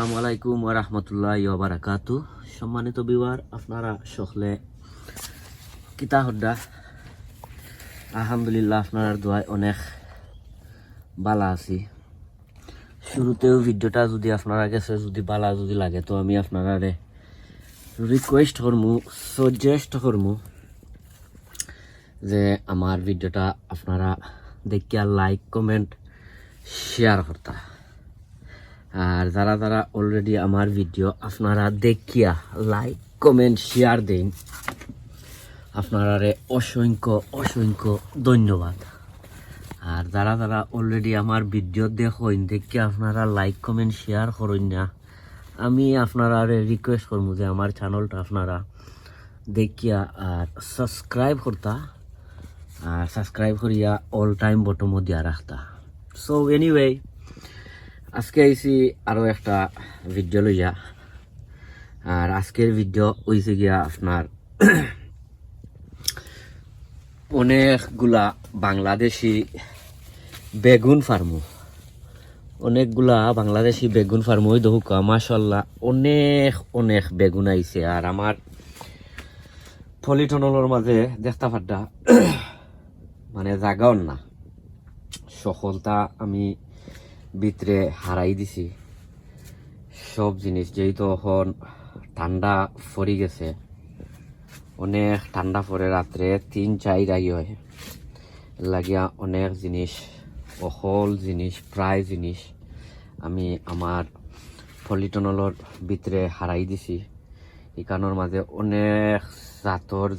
আসসালামু আলাইকুম রাহমাতুল্লাহি ওয়া বারাকাতু সম্মানিত বিওয়ার আপনারা সকলে কিতা হদ্দা আলহামদুলিল্লাহ আপনার দোয়ায় অনেক বালা আছি। শুরুতেও ভিডিওটা যদি আপনারা কাছে যদি বালা যদি লাগে, তো আমি আপনারা রিকোয়েস্ট করমু সাজেস্ট করমু যে আমার ভিডিওটা আপনারা দেখিয়া লাইক কমেন্ট শেয়ার করতা। আর যারা যারা অলরেডি আমার ভিডিও আপনারা দেখিয়া লাইক কমেন্ট শেয়ার দিন। আপনারারে অসংখ্য অসংখ্য ধন্যবাদ। আর যারা যারা অলরেডি আমার ভিডিও দেখুন দেখি আপনারা লাইক কমেন্ট শেয়ার করুন না। আমি আপনারা রিকোয়েস্ট করব যে আমার চ্যানেলটা আপনারা দেখিয়া আর সাবস্ক্রাইব করতা। আর সাবস্ক্রাইব করিয়া অল টাইম বটম দিয়া রাখতা। সো এনিওয়ে আজকে আইসি আরও একটা ভিডিও লইয়া। আর আজকের ভিডিও হইছে গিয়া আপনার অনেকগুলা বাংলাদেশি বেগুন ফার্মু অনেকগুলা বাংলাদেশি বেগুন ফার্ম ওই দেখুক মাসাল্লাহ অনেক অনেক বেগুন আইছে। আর আমার পলিটনলের মাঝে দেখতে পাড্ডা মানে জাগাও না। সফলতা আমি ভিতরে হারাই দিছি। সব জিনিস যেহেতু এখন ঠান্ডা পড়ি গেছে, অনেক ঠান্ডা পড়ে রাত্রে তিন, চার আই হয়। লাগিয়া অনেক জিনিস, অহল জিনিস, প্রায় জিনিস আমি আমার পলিটনলের ভিতরে হারাই দিছি। এখানোর মাঝে অনেক জাতর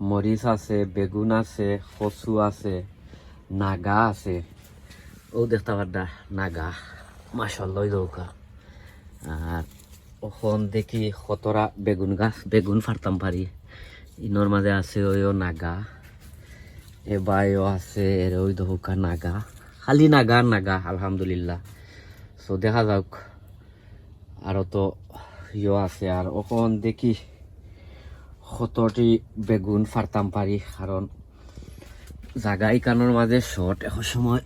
মরিচ আছে, বেগুন আছে, কচু আছে, নাগা আছে। ও দেখতে পারডা নাগা। মাসাল্লাই দৌকা আর ওখন দেখি কতরা বেগুন গাছ, বেগুন ফারতাম পারি। ইনোর মাঝে আছে ওইও নাগা। এ বাইও আছে, এর ওই দৌকা নাগা। খালি নাগা নাগা, আলহামদুলিল্লাহ। সো দেখা যাক। আরও তো ইয়ে আছে, আর ওখন দেখি কতটি বেগুন ফারতাম পারি, কারণ জাগা ইকানোর মাঝে শর্ট এখন সময়।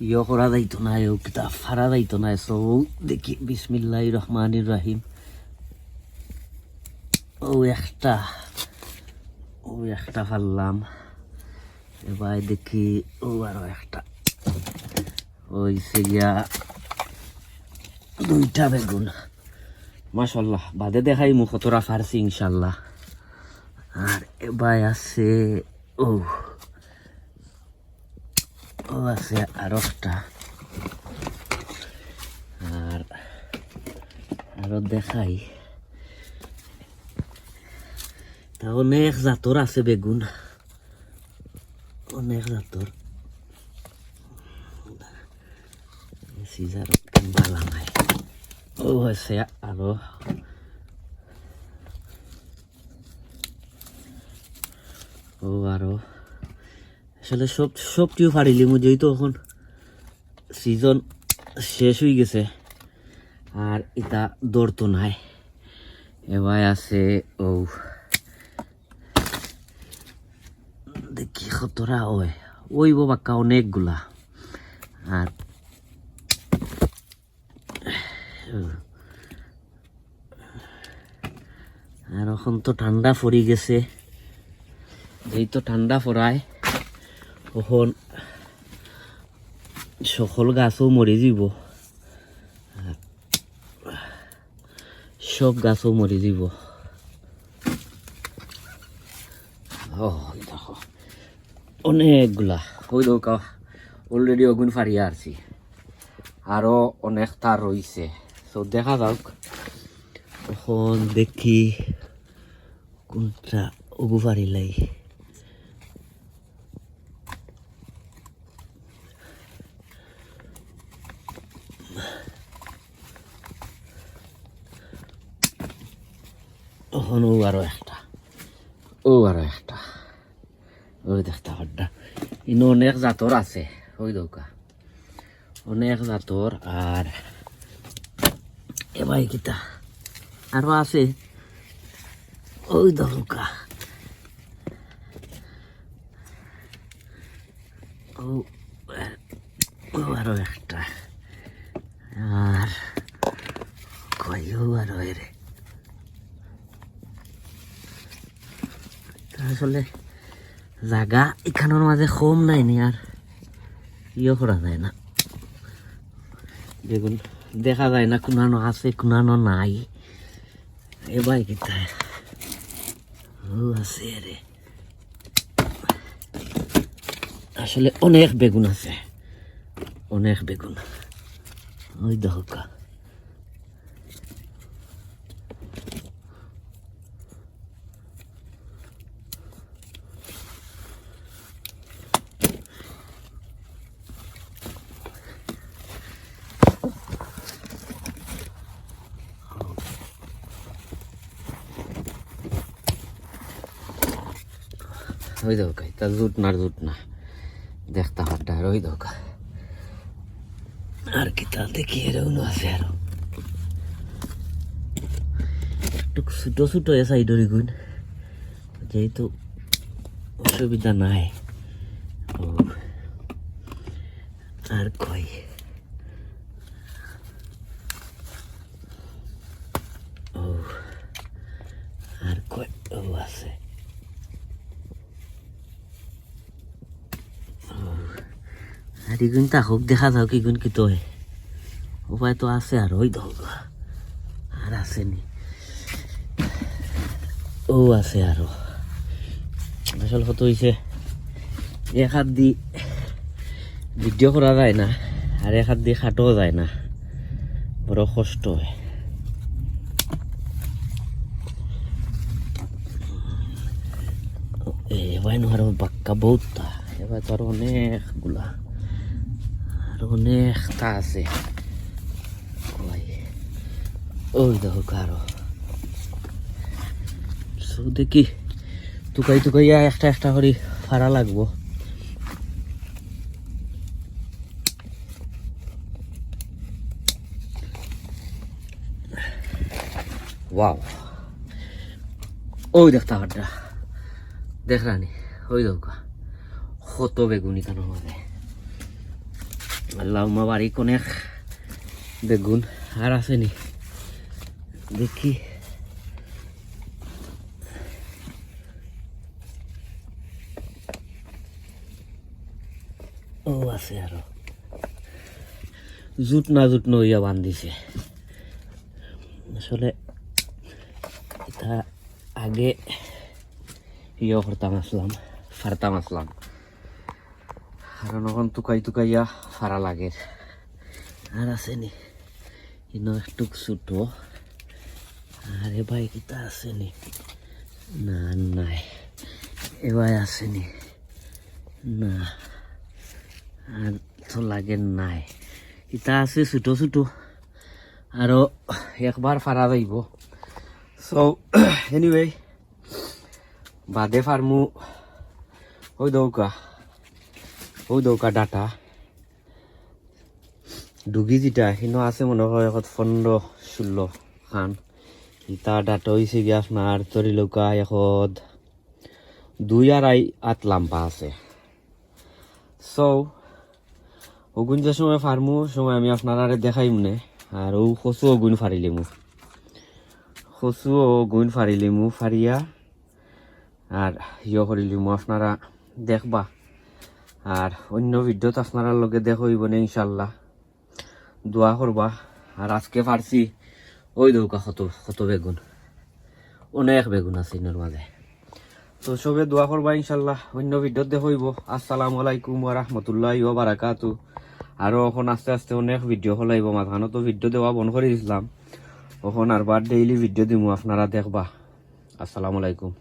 ইয়ে করা যাইতো না ও কিতা ফারা যাইতো না সো দেখি বিসমিল্লাহ রহমান রাহিম ও একটা ও একটা ফারলাম এবার দেখি ও আরও একটা ওই গিয়া দুইটা বেগুন মাশাল্লাহ বাদে দেখাই মুখ তোরা ফারছি ইনশাল্লাহ আর এবার আছে ও ও আছে আর একটা আর আরও দেখাই তা অনেক জাতর আছে বেগুন অনেক জাতর সিজার বালা নাই ও আছে আরও ও আরও আসলে সব সবটিও ফাড়িলি মু যেহেতু এখন সিজন শেষ হয়ে গেছে, আর এটা দৌড় তো নাই। এবার আছে, ও, দেখি কতরা ওই ওই বাক্কা অনেকগুলা। আর আর এখন তো ঠান্ডা পড়ি গেছে। যেহেতু ঠান্ডা পড়ায় তখন সকল গাছও মরে যাব। সব গাছও মরে যাব। অনেকগুলা। ওই দৌকা অলরেডি অগুন ফারিয়া আরছি আরও অনেক তার রয়েছে তো দেখা যাক এখন দেখি কোনটা ওগু ফারিলাই ও আরও একটা। ও আরও একটা। ওই দেখতে পাড্ডা ইনো অনেক জাতর আছে, ওই দৌকা। অনেক জাতর আর এবার কিতা? আরও আছে। ওই দৌকা। ও ও আরও একটা আর আসলে জাগা এখানোর মাঝে কম নাই নি আর ইয়ে করা যায় না। বেগুন দেখা যায় না কুনানো আছে, কুনানো নাই। এবার কোথায় আছে রে আসলে অনেক বেগুন আছে। অনেক বেগুন। ওই দহকা। ওই দহকা তা জুট না জুট না। দেখতে হাড্ডা ওই দহকা আর কি তা দেখি এরকম আছে আরও। একটু ছোটো ছোটো এ সাইডের গুণ যেহেতু অসুবিধা নাই। আর কই? ও। আর কই ও আছে? আর তা হোক দেখা যাও কি গুণ কি তো উপায় তো আছে আর, ওই দোক আর আছে নি। ও আছে আরও। আসল কত হয়েছে এক হাত দি ভিডিও করা যায় না, আর এক হাত দি খাটোও যায় না। বড় কষ্ট হয়। এবার আরও বাক্কা বহুতটা এবার তো আরও অনেকগুলা। আর অনেকটা আছে ওই দেখো কারও সো দেখি টুকাই টুকাইয়া একটা একটা করে ফাড়া লাগবো ওয়াও ওই দেখতা হাটটা দেখলানি ওই দৌকা কত বেগুনি কেন হবে আল্লাহ মা বাড়ি অনেক বেগুন আর আসেনি দেখি। ও আছে আরও। জুট না জুট নইয়া বান্ধিছে। আসলে এটা আগে ইয়ে করতাম আসলাম ফারতাম আসলাম। কারণ এখন টুকাই টুকাইয়া ফারা লাগে। আর আসেনি ইনো একটু ছোটো আর এ ভাই, কিতা আসেনি না? নাই। এবার আসেনি না? আর তো লাগে নাই। ইটা আছে ছোটো ছোটো আৰু একবাৰ ফাৰা যাইব। চ' এনিৱে বাদে ফাৰ্মো হৈ দৌকা হৈ দৌকা ডাটা। ডুগি যেটা সিনো আছে মনে হয় এখন পনেরো ষোলো খান। ইটা ডাটা হয়েছে গিয়ে আপনার তরি লৌকা এখন দুই আড়াই আট লাম্পা আছে। সো ওগুন যে সময় ফার্মু সময় আমি আপনারা দেখাইম নে আর ও কচু গুণ ফারিলিমু কচু ও গুণ ফারিলিমু ফারিয়া আর ইয়ে করিলিমু আপনারা দেখবা আর অন্য ভিডিওত আপনারা লগে দেখ হইব না ইনশাল্লাহ দোয়া করবা। আর আজকে পারছি ওই দৌকা কত কত বেগুন। অনেক বেগুন আছে ইনোর মাঝে। তো সবে দোয়া করবা ইনশাল্লাহ অন্য ভিডিওত দেখ হইব। আসসালামু আলাইকুম রাহমাতুল্লাহি বারাকাতু আরও এখন আস্তে আস্তে অনেক ভিডিও হলাইব মাঝখানে, তো ভিডিও দেওয়া বন্ধ করে দিছিলাম। এখন আর বার ডেইলি ভিডিও দিমু, আপনারা দেখবা। আসসালামু আলাইকুম।